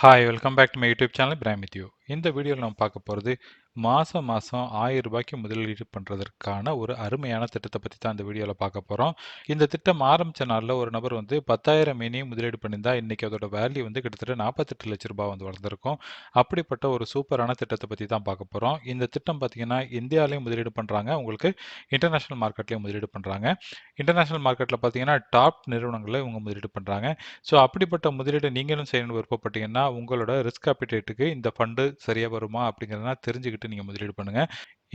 Hi, welcome back to my YouTube channel, Brian with you. இந்த வீடியோவில் நம்ம பார்க்க போகிறது மாதம் மாதம் ஆயிரம் ரூபாய்க்கு முதலீடு பண்ணுறதற்கான ஒரு அருமையான திட்டத்தை பற்றி தான் இந்த வீடியோவில் பார்க்க போகிறோம் இந்த திட்டம் ஆரம்பித்த நாளில் ஒரு நபர் வந்து பத்தாயிரம் இனியும் முதலீடு பண்ணியிருந்தா இன்றைக்கி அதோட வேல்யூ வந்து கிட்டத்தட்ட நாற்பத்தெட்டு லட்ச ரூபாய் வந்து வளர்ந்துருக்கும். அப்படிப்பட்ட ஒரு சூப்பரான திட்டத்தை பற்றி தான் பார்க்க போகிறோம் இந்த திட்டம் பார்த்திங்கன்னா இந்தியாவிலையும் முதலீடு பண்ணுறாங்க உங்களுக்கு இன்டர்நேஷ்னல் மார்க்கெட்லேயும் முதலீடு பண்ணுறாங்க இன்டர்நேஷ்னல் மார்க்கெட்டில் பார்த்தீங்கன்னா டாப் நிறுவனங்களில் இவங்க முதலீடு பண்ணுறாங்க ஸோ அப்படிப்பட்ட முதலீடு நீங்களும் செய்யணும்னு விருப்பப்பட்டீங்கன்னா உங்களோட ரிஸ்க் அப்பிடேட்டுக்கு இந்த ஃபண்டு சரியாக வருமா அப்படிங்கிறதெல்லாம் தெரிஞ்சுக்கிட்டு நீங்கள் முதலீடு பண்ணுங்கள்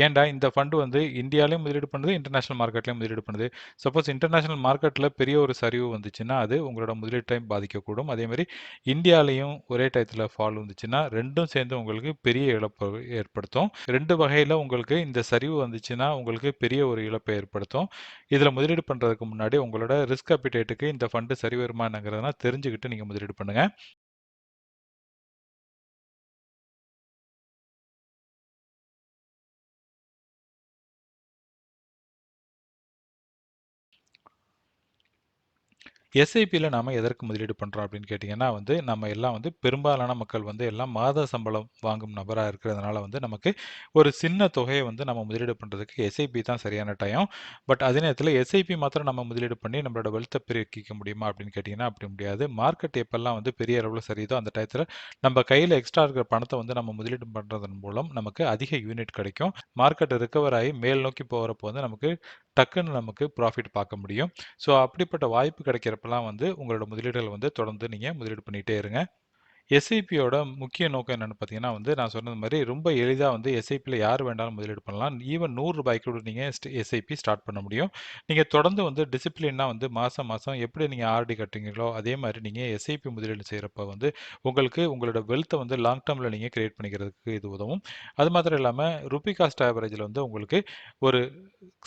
ஏன்டா இந்த ஃபண்டு வந்து இந்தியாலையும் முதலீடு பண்ணுது இன்டர்நேஷனல் மார்க்கெட்லையும் முதலீடு பண்ணுது. சப்போஸ் இன்டர்நேஷனல் மார்க்கெட்டில் பெரிய ஒரு சரிவு வந்துச்சுன்னா அது உங்களோட முதலீட்டையும் பாதிக்கக்கூடும். அதே மாதிரி இந்தியாலையும் ஒரே டயத்தில் ஃபால் வந்துச்சுன்னா ரெண்டும் சேர்ந்து உங்களுக்கு பெரிய இழப்பு ஏற்படுத்தும். ரெண்டு வகையில் உங்களுக்கு இந்த சரிவு வந்துச்சுன்னா உங்களுக்கு பெரிய ஒரு இழப்பை ஏற்படுத்தும். இதில் முதலீடு பண்ணுறதுக்கு முன்னாடி உங்களோட ரிஸ்க் அப்பிடேட்டுக்கு இந்த ஃபண்டு சரி வருமானங்கிறதுனா தெரிஞ்சுக்கிட்டு நீங்கள் முதலீடு பண்ணுங்கள் எஸ்ஐபியில் நாம் எதற்கு முதலீடு பண்ணுறோம் அப்படின்னு கேட்டிங்கன்னா வந்து நம்ம எல்லாம் வந்து பெரும்பாலான மக்கள் வந்து எல்லாம் மாத சம்பளம் வாங்கும் நபராக இருக்கிறதுனால வந்து நமக்கு ஒரு சின்ன தொகையை வந்து நம்ம முதலீடு பண்ணுறதுக்கு எஸ்ஐபி தான் சரியான டைம் பட் அதே நேரத்தில் எஸ்ஐபி மாத்திரம் நம்ம முதலீடு பண்ணி நம்மளோட வெல்த்தை பெருக்கிக்க முடியுமா அப்படின்னு கேட்டிங்கன்னா அப்படி முடியாது. மார்க்கெட் எப்பெல்லாம் வந்து பெரிய அளவில் சரியுதோ அந்த டயத்தில் நம்ம கையில் எக்ஸ்ட்ரா இருக்கிற பணத்தை வந்து நம்ம முதலீடு பண்ணுறதன் மூலம் நமக்கு அதிக யூனிட் கிடைக்கும். மார்க்கெட் ரிக்கவர் ஆகி மேல் நோக்கி போகிறப்போ வந்து நமக்கு டக்குன்னு நமக்கு ப்ராஃபிட் பார்க்க முடியும். ஸோ அப்படிப்பட்ட வாய்ப்பு கிடைக்கிறப்பெல்லாம் வந்து உங்களோட முதலீடுகள் வந்து தொடர்ந்து நீங்கள் முதலீடு பண்ணிகிட்டே இருங்க. எஸ்ஐபியோட முக்கிய நோக்கம் என்னென்னு பார்த்தீங்கன்னா வந்து நான் சொன்னது மாதிரி ரொம்ப எளிதாக வந்து எஸ்ஐபியில் யார் வேண்டாலும் முதலீடு பண்ணலாம். ஈவன் நூறு ரூபாய்க்கு கூட நீங்கள் எஸ்ஐபி ஸ்டார்ட் பண்ண முடியும். நீங்கள் தொடர்ந்து வந்து டிசிப்ளினாக வந்து மாதம் மாதம் எப்படி நீங்கள் ஆர்டி கட்டுறீங்களோ அதே மாதிரி நீங்கள் எஸ்ஐபி முதலீடு செய்கிறப்ப வந்து உங்களுக்கு உங்களோட வெல்த்தை வந்து லாங் டேர்மில் நீங்கள் கிரியேட் பண்ணிக்கிறதுக்கு இது உதவும். அது மாத்திரம் இல்லாமல் ருபி காஸ்ட் ஆவரேஜில் வந்து உங்களுக்கு ஒரு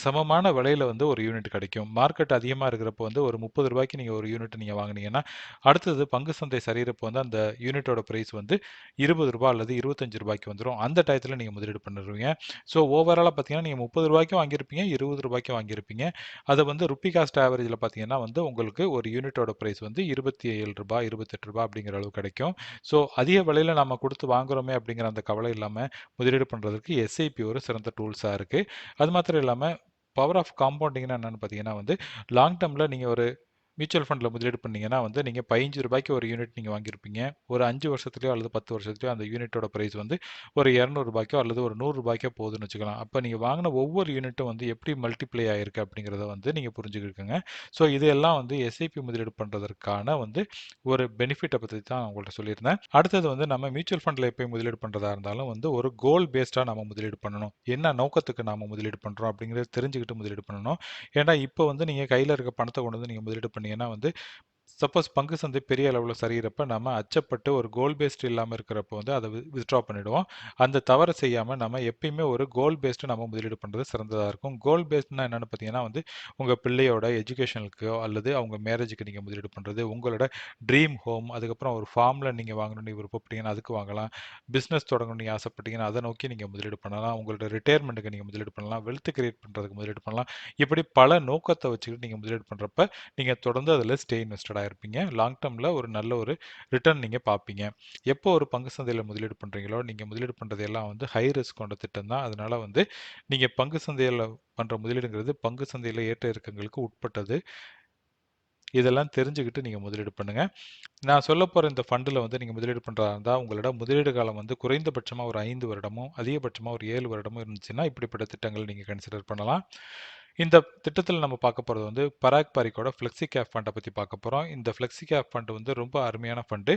சமமான விலையில் வந்து ஒரு யூனிட் கிடைக்கும். மார்க்கெட் அதிகமாக இருக்கிறப்போ வந்து ஒரு முப்பது ரூபாய்க்கு நீங்கள் ஒரு யூனிட் நீங்கள் வாங்கினீங்கன்னா அடுத்தது பங்கு சந்தை சரியிறப்போ வந்து அந்த யூனிட்டோட ப்ரைஸ் வந்து இருபது ரூபா அல்லது இருபத்தஞ்சு ரூபாய்க்கு வந்துடும் அந்த டயத்தில் நீங்கள் முதலீடு பண்ணிடுவீங்க ஸோ ஓவராலாக பார்த்தீங்கன்னா நீங்கள் முப்பது ரூபாய்க்கும் வாங்கியிருப்பீங்க இருபது ரூபாய்க்கும் வாங்கியிருப்பீங்க. அதை வந்து ருப்பி காஸ்ட் ஆவரேஜில் பார்த்தீங்கன்னா வந்து உங்களுக்கு ஒரு யூனிட்டோட ப்ரைஸ் வந்து இருபத்தி ஏழு ரூபாய் இருபத்தெட்டு ரூபாய் அப்படிங்கிற அளவு கிடைக்கும். ஸோ அதிக விலையில் நம்ம கொடுத்து வாங்குறோமே அப்படிங்கிற அந்த கவலை இல்லாமல் முதலீடு பண்ணுறதுக்கு எஸ்ஐபி ஒரு சிறந்த டூல்ஸாக இருக்குது அது மாத்திரம் இல்லாமல் பவர் ஆஃப் காம்பவுண்டிங்னா என்னென்னு பார்த்தீங்கன்னா வந்து லாங் டேர்மில் நீங்கள் ஒரு மியூச்சுவல் ஃபண்டில் முதலீடு பண்ணிங்கன்னா வந்து நீங்கள் பதினஞ்சு ரூபாய்க்கு ஒரு யூனிட் நீங்கள் வாங்கியிருப்பீங்க. ஒரு அஞ்சு வருஷத்துலையோ அல்லது பத்து வருஷத்துலையோ அந்த யூனிட்டோட ப்ரைஸ் வந்து ஒரு இரநூறுபாய்க்கோ அல்லது ஒரு நூறுரூபாய்க்கோ போகுதுன்னு வச்சுக்கலாம். அப்போ நீங்கள் வாங்கின ஒவ்வொரு யூனிட்டும் வந்து எப்படி மல்டிப்ளை ஆகிருக்கு அப்படிங்கிறத வந்து நீங்கள் புரிஞ்சுக்கிருக்குங்க. ஸோ இதெல்லாம் வந்து எஸ்ஐபி முதலீடு பண்ணுறதற்கான வந்து ஒரு பெனிஃபிட்டை பற்றி தான் நான் உங்கள்கிட்ட சொல்லியிருந்தேன். அடுத்தது வந்து நம்ம மியூச்சுவல் ஃபண்டில் எப்போ முதலீடு பண்ணுறதா இருந்தாலும் வந்து ஒரு கோல் பேஸ்டாக நம்ம முதலீடு பண்ணணும். என்ன நோக்கத்துக்கு நாம் முதலீடு பண்ணுறோம் அப்படிங்கிறத தெரிஞ்சுக்கிட்டு முதலீடு பண்ணணும். ஏன்னா இப்போ வந்து நீங்கள் கையில் இருக்க பணத்தை கொண்டு வந்து நீங்கள் முதலீடு பண்ணி ஏன்னா வந்து சப்போஸ் பங்கு சந்தை பெரிய அளவில் சரியிறப்ப நம்ம அச்சப்பட்டு ஒரு கோல் பேஸ்டு இல்லாமல் இருக்கிறப்ப வந்து அதை வித்ட்ரா பண்ணிவிடுவோம் அந்த தவறை செய்யாமல் நம்ம எப்பயுமே ஒரு கோல் பேஸ்டு நம்ம முதலீடு பண்ணுறது சிறந்ததாக இருக்கும். கோல் பேஸ்ட்னா என்னென்னு பார்த்தீங்கன்னா வந்து உங்கள் பிள்ளையோட எஜுகேஷனுக்கோ அல்லது அவங்க மேரேஜுக்கு நீங்கள் முதலீடு பண்ணுறது உங்களோட ட்ரீம் ஹோம் அதுக்கப்புறம் ஒரு ஃபார்மில் நீங்கள் வாங்கணும்னு விருப்பப்பட்டீங்கன்னா அதுக்கு வாங்கலாம். பிஸ்னஸ் தொடங்கணும்னு நீங்கள் ஆசைப்பட்டீங்கன்னா அதை நோக்கி நீங்கள் முதலீடு பண்ணலாம். உங்களோட ரிட்டையர்மெண்ட்டுக்கு நீங்கள் முதலீடு பண்ணலாம். வெல்த் கிரியேட் பண்ணுறதுக்கு முதலீடு பண்ணலாம். இப்படி பல நோக்கத்தை வச்சுக்கிட்டு நீங்கள் முதலீடு பண்ணுறப்ப நீங்கள் தொடர்ந்து அதில் ஸ்டே இன்வெஸ்டடாக இருப்பீங்க. லாங் டேர்மில் ஒரு நல்ல ஒரு ரிட்டர்ன் நீங்கள் பார்ப்பீங்க எப்போ ஒரு பங்கு சந்தையில் முதலீடு பண்ணுறீங்களோ நீங்கள் முதலீடு பண்ணுறது எல்லாம் வந்து ஹை ரிஸ்க் கொண்ட திட்டம் தான். அதனால் வந்து நீங்கள் பங்கு சந்தையில் பண்ணுற முதலீடுங்கிறது பங்கு சந்தையில் ஏற்ற இறக்கங்களுக்கு உட்பட்டது. இதெல்லாம் தெரிஞ்சுக்கிட்டு நீங்கள் முதலீடு பண்ணுங்கள் நான் சொல்ல போகிற இந்த ஃபண்டில் வந்து நீங்கள் முதலீடு பண்ணுறதா இருந்தால் உங்களோட முதலீடு காலம் வந்து குறைந்தபட்சமாக ஒரு ஐந்து வருடமும் அதிகபட்சமாக ஒரு ஏழு வருடமும் இருந்துச்சுன்னா இப்படிப்பட்ட திட்டங்கள் நீங்கள் கன்சிடர் பண்ணலாம். இந்த திட்டத்தில் நம்ம பார்க்க போகிறது வந்து பராக் பாரிக்கோட ஃப்ளெக்ஸி கேப் ஃபண்டை பற்றி பார்க்க போகிறோம் இந்த ஃப்ளெக்ஸி கேப் ஃபண்டு வந்து ரொம்ப அருமையான ஃபண்டு.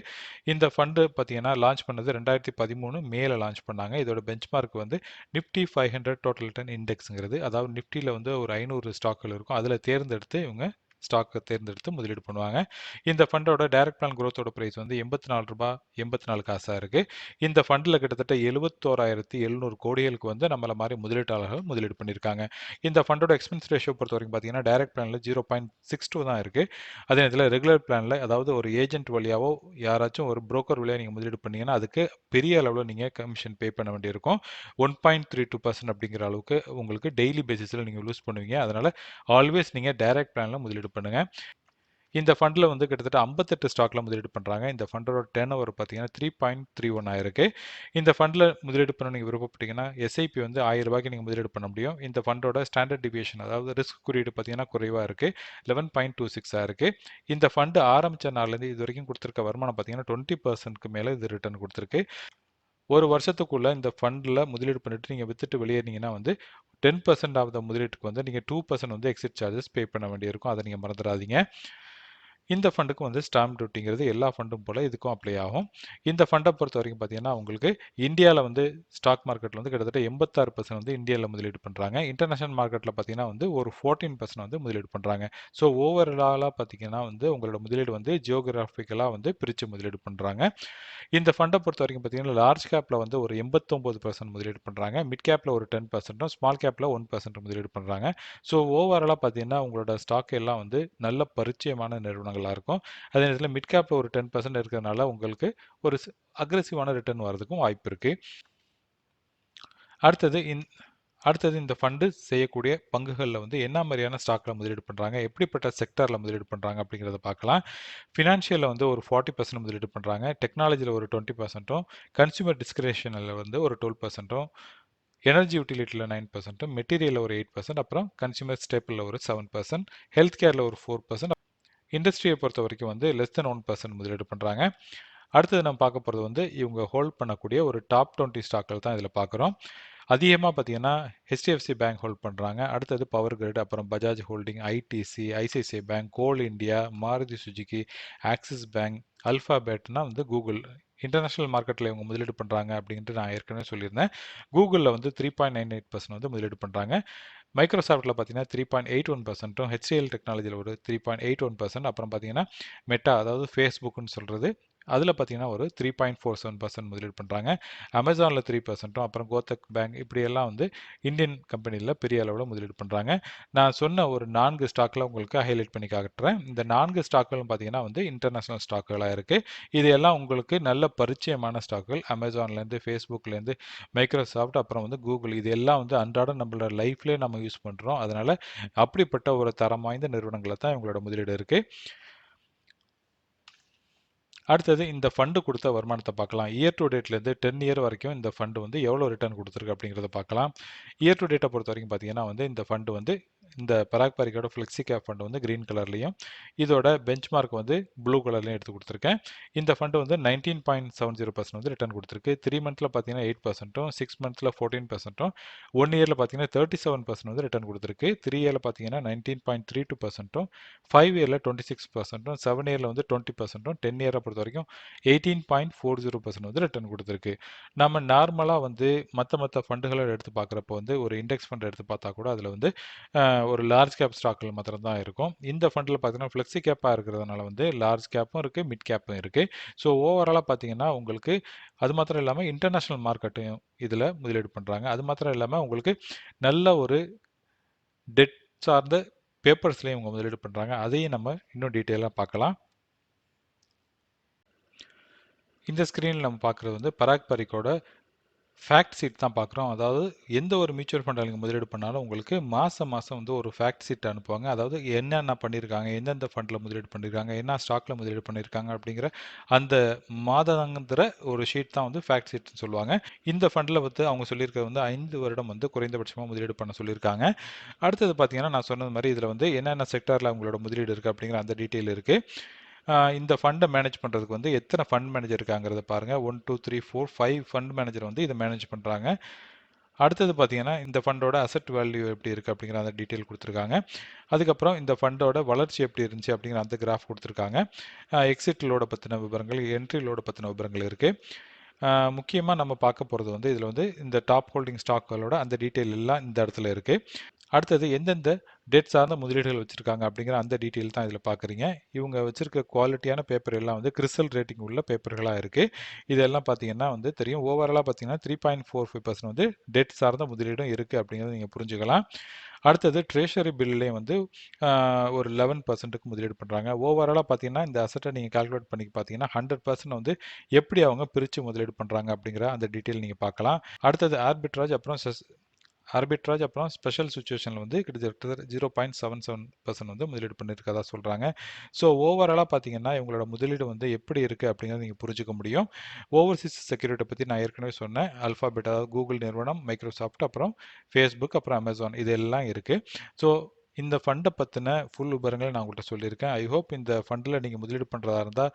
இந்த ஃபண்டு பார்த்தீங்கன்னா லான்ச் பண்ணது ரெண்டாயிரத்தி பதிமூணு மேலே லான்ச் பண்ணாங்க. இதோட பெஞ்ச் மார்க் வந்து Nifty five hundred total return இண்டெக்ஸுங்கிறது அதாவது நிஃப்டியில் வந்து ஒரு ஐநூறு ஸ்டாக்குகள் இருக்கும். அதில் தேர்ந்தெடுத்து இவங்க ஸ்டாக்கை தேர்ந்தெடுத்து முதலீடு பண்ணுவாங்க. இந்த ஃபண்டோட டைரக்ட் பிளான் குரோத்தோட ப்ரைஸ் வந்து எண்பத்தி நாலு ரூபாய் எண்பத்தி நாலு காசாக இருக்குது இந்த ஃபண்டில் கிட்டத்தட்ட எழுபத்தோராயிரத்தி எழுநூறு கோடிகளுக்கு வந்து நம்மளை மாதிரி முதலீட்டாளர்கள் முதலீடு பண்ணியிருக்காங்க இந்த ஃபண்டோட எக்ஸ்பென்ஸ் ரேஷியோ பொறுத்த வரைக்கும் பார்த்தீங்கன்னா டைரக்ட் பிளானில் ஜீரோ பாயிண்ட் சிக்ஸ் டூ தான் இருக்குது அதே நேரத்தில் ரெகுலர் பிளானில் அதாவது ஒரு ஏஜென்ட் வழியாவோ யாராச்சும் ஒரு புரோக்கர் வழியாக நீங்கள் முதலீடு பண்ணீங்கன்னா அதுக்கு பெரிய அளவில் நீங்கள் கமிஷன் பே பண்ண வேண்டியிருக்கும். One point three two percent அப்படிங்கிற அளவுக்கு உங்களுக்கு டெய்லி பேசிஸில் நீங்கள் லூஸ் பண்ணுவீங்க. அதனால் ஆல்வேஸ் நீங்கள் டைரக்ட் பிளானில் முதலீடு பண்ணுங்கள் இந்த ஃபண்டில் வந்து கிட்டத்தட்ட ஐம்பத்தெட்டு ஸ்டாக்ல முதலீடு பண்ணுறாங்க இந்த ஃபண்டோட டேர்ன் ஓவர் பார்த்தீங்கன்னா த்ரீ பாயிண்ட் த்ரீ ஒன் ஆயிருக்கு. இந்த ஃபண்டில் முதலீடு பண்ண நீங்கள் விருப்பப்பட்டீங்கன்னா எஸ்ஐபி வந்து ஆயிரம் ரூபாய்க்கு நீங்கள் முதலீடு பண்ண முடியும். இந்த ஃபண்டோட ஸ்டாண்டர்ட் டிவியேஷன் அதாவது ரிஸ்க் குறியீடு பார்த்தீங்கன்னா குறைவாக இருக்குது லெவன் பாயிண்ட் டூ சிக்ஸாக இருக்குது இந்த ஃபண்டு ஆரம்பித்த நாள்லேருந்து இது வரைக்கும் கொடுத்துருக்க வருமானம் பார்த்தீங்கன்னா டுவெண்ட்டி பர்சன்ட்க்கு மேலே இது ரிட்டர்ன் கொடுத்துருக்கு. ஒரு வருஷத்துக்குள்ளே இந்த ஃபண்டில் முதலீடு பண்ணிட்டு நீங்கள் வித்துட்டு வெளியேறினீங்கன்னா வந்து டென் பர்சன்ட் ஆஃப் த முதலீட்டுக்கு வந்து நீங்கள் டூ பர்சன்ட் வந்து எக்ஸிட் சார்ஜஸ் பே பண்ண வேண்டியிருக்கும். அதை நீங்கள் மறந்துடாதீங்க. இந்த ஃபண்டுக்கும் வந்து ஸ்டாம்ப் டியூட்டிங்கிறது எல்லா ஃபண்டும் போல் இதுக்கும் அப்ளை ஆகும். இந்த ஃபண்டை பொறுத்த வரைக்கும் பார்த்தீங்கன்னா உங்களுக்கு இந்தியாவில் வந்து ஸ்டாக் மார்க்கெட்டில் வந்து கிட்டத்தட்ட எண்பத்தாறு பர்சன்ட் வந்து இந்தியாவில் முதலீடு பண்ணுறாங்க இன்டர்நேஷனல் மார்க்கெட்டில் பார்த்தீங்கன்னா வந்து ஒரு ஃபோர்டீன் பர்சன்ட் வந்து முதலீடு பண்ணுறாங்க ஸோ ஓவராலாக பார்த்தீங்கன்னா வந்து உங்களோட முதலீடு வந்து ஜியோகிராஃபிக்கலாக வந்து பிரித்து முதலீடு பண்ணுறாங்க இந்த ஃபண்டை பொறுத்த வரைக்கும் பார்த்தீங்கன்னா லார்ஜ் கேப்பில் வந்து ஒரு எண்பத்தொம்போது பர்சன்ட் முதலீடு பண்ணுறாங்க மிட் கேப்பில் ஒரு டென் பர்சன்ட்டும் ஸ்மால் கேப்பில் ஒன் பர்சன்ட் முதலீடு பண்ணுறாங்க ஸோ ஓவராலாக பார்த்தீங்கன்னா உங்களோட ஸ்டாக் எல்லாம் வந்து நல்ல பரிச்சயமான நிறுவனம் நிறுவனங்களாக இருக்கும். அதே நேரத்தில் மிட் கேப்பில் ஒரு டென் பர்சன்ட் இருக்கிறதுனால உங்களுக்கு ஒரு அக்ரெசிவான ரிட்டர்ன் வரதுக்கும் வாய்ப்பு இருக்குது அடுத்தது இன் அடுத்தது இந்த ஃபண்டு செய்யக்கூடிய பங்குகளில் வந்து என்ன மாதிரியான ஸ்டாக்கில் முதலீடு பண்ணுறாங்க எப்படிப்பட்ட செக்டரில் முதலீடு பண்ணுறாங்க அப்படிங்கிறத பார்க்கலாம். ஃபினான்ஷியலில் வந்து ஒரு ஃபார்ட்டி பர்சன்ட் முதலீடு பண்ணுறாங்க டெக்னாலஜியில் ஒரு டுவெண்ட்டி பர்சன்ட்டும் கன்சியூமர் டிஸ்கிரிப்ஷனில் வந்து ஒரு டுவெல் பர்சன்ட்டும் எனர்ஜி யூட்டிலிட்டியில் நைன் பர்சன்ட்டும் மெட்டீரியலில் ஒரு எயிட் பர்சன்ட் அப்புறம் கன்சியூமர் ஸ்டேப்பிளில் ஒரு செவன் பர்சன்ட் ஹெல்த் கேரில் ஒரு ஃபோர் பர்சன்ட் இண்டஸ்ட்ரியை பொறுத்த வரைக்கும் வந்து லெஸ் தென் ஒன் பர்சன்ட் முதலீடு பண்ணுறாங்க அடுத்தது நம்ம பார்க்க போகிறது வந்து இவங்க ஹோல்ட் பண்ணக்கூடிய ஒரு டாப் டுவெண்ட்டி ஸ்டாக்கள் தான் இதில் பார்க்குறோம். அதிகமாக பார்த்தீங்கன்னா ஹெச்டிஎஃப்சி பேங்க் ஹோல்ட் பண்ணுறாங்க அடுத்தது பவர் கிரிட் அப்புறம் Bajaj Holding ITC ICICI Bank Coal India Maruti Suzuki Axis Bank அல்ஃபாபேட்னா வந்து கூகுள் இன்டர்நேஷனல் மார்க்கெட்டில் இவங்க முதலீடு பண்ணுறாங்க அப்படின்ட்டு நான் ஏற்கனவே சொல்லியிருந்தேன். கூகுளில் வந்து three point nine eight percent வந்து முதலீடு பண்ணுறாங்க மைக்ரோசாஃப்ட்டில் பார்த்தீங்கன்னா த்ரீ பாயிண்ட் எயிட் ஒன் பர்சன்ட்டும் ஹெச்சிஎல் டெக்னாலஜியில் ஒரு three point eight one percent அப்புறம் பார்த்தீங்கன்னா மெட்டா அதாவது ஃபேஸ்புக்னு சொல்கிறது அதில் பார்த்தீங்கன்னா ஒரு three point four seven percent முதலீடு பண்ணுறாங்க அமேசானில் த்ரீ பர்சன்ட்டும் அப்புறம் கோத்தக் பேங்க் இப்படியெல்லாம் வந்து இந்தியன் கம்பெனியில் பெரிய அளவில் முதலீடு பண்ணுறாங்க நான் சொன்ன ஒரு நான்கு ஸ்டாக்கில் உங்களுக்கு ஹைலைட் பண்ணி காட்டுறேன். இந்த நான்கு ஸ்டாக்குகளும் பார்த்தீங்கன்னா வந்து இன்டர்நேஷனல் ஸ்டாக்குகளாக இருக்குது இது எல்லாம் உங்களுக்கு நல்ல பரிச்சயமான ஸ்டாக்குகள் அமேசான்லேருந்து ஃபேஸ்புக்லேருந்து மைக்ரோசாஃப்ட் அப்புறம் வந்து கூகுள் இது எல்லாம் வந்து அன்றாடம் நம்மளோட லைஃப்லேயே நம்ம யூஸ் பண்ணுறோம் அதனால் அப்படிப்பட்ட ஒரு தரம் வாய்ந்த நிறுவனங்களை தான் இவங்களோட முதலீடு இருக்குது அடுத்தது இந்த ஃபண்டு கொடுத்த வருமானத்தை பார்க்கலாம். இயர் டு டேட்லேருந்து டென் இயர் வரைக்கும் இந்த ஃபண்டு வந்து எவ்வளோ ரிட்டர்ன் கொடுத்துருக்கு அப்படிங்கிறத பார்க்கலாம். இயர் டு டேட்டை பொறுத்த வரைக்கும் பார்த்தீங்கன்னா வந்து இந்த ஃபண்டு வந்து இந்த பராக் பாரிக்கோட ஃப்ளெக்ஸி கேப் ஃபண்டு வந்து க்ரீன் கலர்லையும் இதோட பெஞ்ச் மார்க் வந்து ப்ளூ கலர்லையும் எடுத்து கொடுத்துருக்கேன். இந்த ஃபண்டு வந்து nineteen point seven zero percent வந்து ரிட்டர்ன் கொடுத்துருக்கு. த்ரீ மந்த்தில் பார்த்தீங்கன்னா எயிட் பர்சன்ட்டும் சிக்ஸ் மந்த்தில் ஃபோர்டீன் பர்சன்ட்டும் ஒன் இயரில் பார்த்தீங்கன்னா தேர்ட்டி செவன் பர்சன்ட் வந்து ரிட்டர்ன் கொடுத்துருக்கு. த்ரீ இயரில் பார்த்தீங்கன்னா நைன்டீன் பாயிண்ட் த்ரீ டூ பர்சன்ட்டும் ஃபைவ் இயரில் டுவெண்ட்டி சிக்ஸ் பர்சன்ட்டும் செவன் இயரில் வந்து டுவெண்ட்டி பர்சன்ட்டும் டென் இயரை பொறுத்த வரைக்கும் eighteen point four zero percent வந்து ரிட்டர்ன் கொடுத்துருக்கு. நம்ம நார்மலாக வந்து மற்ற மற்ற ஃபண்டுகளை எடுத்து பார்க்குறப்போ வந்து ஒரு இண்டெக்ஸ் ஃபண்ட் எடுத்து பார்த்தா கூட அதில் வந்து ஒரு லார்ஜ் கேப் ஸ்டாக்கில் மாத்திரம் தான் இருக்கும். இந்த ஃபண்டில் பார்த்தீங்கன்னா ஃப்ளெக்ஸி கேப்பாக இருக்கிறதுனால வந்து லார்ஜ் கேப்பும் இருக்குது மிட் கேப்பும் இருக்குது ஸோ ஓவராலாக பார்த்தீங்கன்னா உங்களுக்கு அது மாத்திரம் இல்லாமல் இன்டர்நேஷ்னல் மார்க்கெட்டையும் இதில் முதலீடு பண்ணுறாங்க அது மாத்திரம் இல்லாமல் உங்களுக்கு நல்ல ஒரு டெட் சார்ந்த பேப்பர்ஸ்லேயும் இவங்க முதலீடு பண்ணுறாங்க அதையும் நம்ம இன்னும் டீட்டெயிலாக பார்க்கலாம். இந்த ஸ்க்ரீனில் நம்ம பார்க்குறது வந்து பராக் பரிக்கோட ஃபேக்ட் சீட் தான் பார்க்குறோம். அதாவது எந்த ஒரு மியூச்சுவல் ஃபண்டில் நீங்கள் முதலீடு பண்ணாலும் உங்களுக்கு மாதம் மாதம் வந்து ஒரு ஃபேக்ட் சீட் அனுப்புவாங்க. அதாவது என்னென்ன பண்ணியிருக்காங்க எந்தெந்த ஃபண்டில் முதலீடு பண்ணியிருக்காங்க என்ன ஸ்டாக்கில் முதலீடு பண்ணியிருக்காங்க அப்படிங்கிற அந்த மாதங்கிற ஒரு ஷீட் தான் வந்து ஃபேக்ட் சீட்னு சொல்லுவாங்க. இந்த ஃபண்டில் வந்து அவங்க சொல்லியிருக்கிறது வந்து ஐந்து வருடம் வந்து குறைந்தபட்சமாக முதலீடு பண்ண சொல்லியிருக்காங்க. அடுத்தது பார்த்தீங்கன்னா நான் சொன்னது மாதிரி இதில் வந்து என்னென்ன செக்டாரில் அவங்களோட முதலீடு இருக்குது அப்படிங்கிற அந்த டீட்டெயில் இருக்குது இந்த ஃபண்டை மேனேஜ் பண்ணுறதுக்கு வந்து எத்தனை ஃபண்ட் மேனேஜர் இருக்காங்கிறத பாருங்கள் one two three four five fund manager வந்து இதை மேனேஜ் பண்ணுறாங்க அடுத்தது பார்த்தீங்கன்னா இந்த ஃபண்டோட அசட் வேல்யூ எப்படி இருக்குது அப்படிங்கிற அந்த டீட்டெயில் கொடுத்துருக்காங்க. அதுக்கப்புறம் இந்த ஃபண்டோட வளர்ச்சி எப்படி இருந்துச்சு அப்படிங்கிற அந்த கிராஃப் கொடுத்துருக்காங்க. எக்ஸிட் லோட பற்றின விவரங்கள் என்ட்ரி லோட பற்றின விவரங்கள் இருக்குது முக்கியமாக நம்ம பார்க்க போகிறது வந்து இதில் வந்து இந்த டாப் ஹோல்டிங் ஸ்டாக்குகளோட அந்த டீட்டெயில் எல்லாம் இந்த இடத்துல இருக்குது அடுத்தது எந்தெந்த டேட் சார்ந்த முதலீடுகள் வச்சுருக்காங்க அப்படிங்கிற அந்த டீட்டெயில் தான் இதில் பார்க்குறீங்க இவங்க வச்சுருக்க குவாலிட்டியான பேப்பர் எல்லாம் வந்து கிறிஸ்டல் ரேட்டிங் உள்ள பேப்பர்களாக இருக்குது இதெல்லாம் பார்த்தீங்கன்னா வந்து தெரியும். ஓவராலாக பார்த்தீங்கன்னா three point four five percent வந்து டெட் சார்ந்த முதலீடும் இருக்குது அப்படிங்கிறத நீங்கள் புரிஞ்சுக்கலாம். அடுத்தது ட்ரெஷரி பில்லையும் வந்து ஒரு லெவன் பர்சன்ட்டுக்கு முதலீடு பண்ணுறாங்க ஓவராலாக பார்த்தீங்கன்னா இந்த அசட்டை நீங்கள் கால்குலேட் பண்ணி பார்த்தீங்கன்னா ஹண்ட்ரட் பர்சன்ட் வந்து எப்படி அவங்க பிரித்து முதலீடு பண்ணுறாங்க அப்படிங்கிற அந்த டீட்டெயில் நீங்கள் பார்க்கலாம் அடுத்தது ஆர்பிட்ராஜ் அப்புறம் ஆர்பிட்ராஜ் அப்புறம் ஸ்பெஷல் சுச்சுவேஷனில் வந்து கிட்டத்தட்ட zero point seven seven percent வந்து முதலீடு பண்ணியிருக்கதா சொல்கிறாங்க ஸோ ஓவராலாக பார்த்தீங்கன்னா இவங்களோட முதலீடு வந்து எப்படி இருக்குது அப்படிங்கிறத நீங்கள் புரிஞ்சுக்க முடியும். ஓவர்சீஸ் செக்யூரிட்டி பற்றி நான் ஏற்கனவே சொன்னேன். அல்ஃபாபெட் அதாவது கூகுள் நிறுவனம் மைக்ரோசாஃப்ட் அப்புறம் ஃபேஸ்புக் அப்புறம் அமேசான் இதெல்லாம் இருக்குது ஸோ இந்த ஃபண்டை பற்றின ஃபுல் விவரங்களை நான் உங்கள்கிட்ட சொல்லியிருக்கேன். ஐ ஹோப் இந்த ஃபண்டில் நீங்கள் முதலீடு பண்ணுறதா இருந்தால்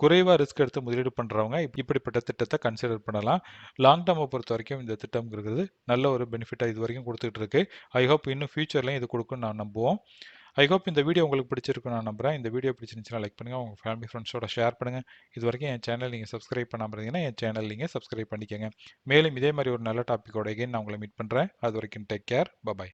குறைவாக ரிஸ்க் எடுத்து முதலீடு பண்ணுறவங்க இப்படிப்பட்ட திட்டத்தை கன்சிடர் பண்ணலாம். லாங் டேர்மை பொறுத்த வரைக்கும் இந்த திட்டம்ங்கிறது நல்ல ஒரு பெனிஃபிட்டாக இது வரைக்கும் கொடுத்துட்டு இருக்கு ஐ ஹோப் இன்னும் ஃபியூச்சர்லையும் இது கொடுக்குன்னு நான் நம்புவோம். ஐ ஹோப் இந்த வீடியோ உங்களுக்கு பிடிச்சிருக்கும் நான் நம்புறேன். இந்த வீடியோ பிடிச்சிருந்துச்சுன்னா லைக் பண்ணுங்கள் உங்கள் ஃபேமிலி ஃப்ரெண்ட்ஸோட ஷேர் பண்ணுங்கள் இது வரைக்கும் என் சேனல் நீங்கள் சப்ஸ்கிரைப் பண்ணாமல் இருந்தீங்கன்னா என் சேனல் நீங்கள் சப்ஸ்கிரைப் பண்ணிக்கோங்க. மேலும் இதே மாதிரி ஒரு நல்ல டாப்பிக்கோட எகைன் நான் உங்களை மீட் பண்ணுறேன் அது வரைக்கும் டேக் கேர் பபாய்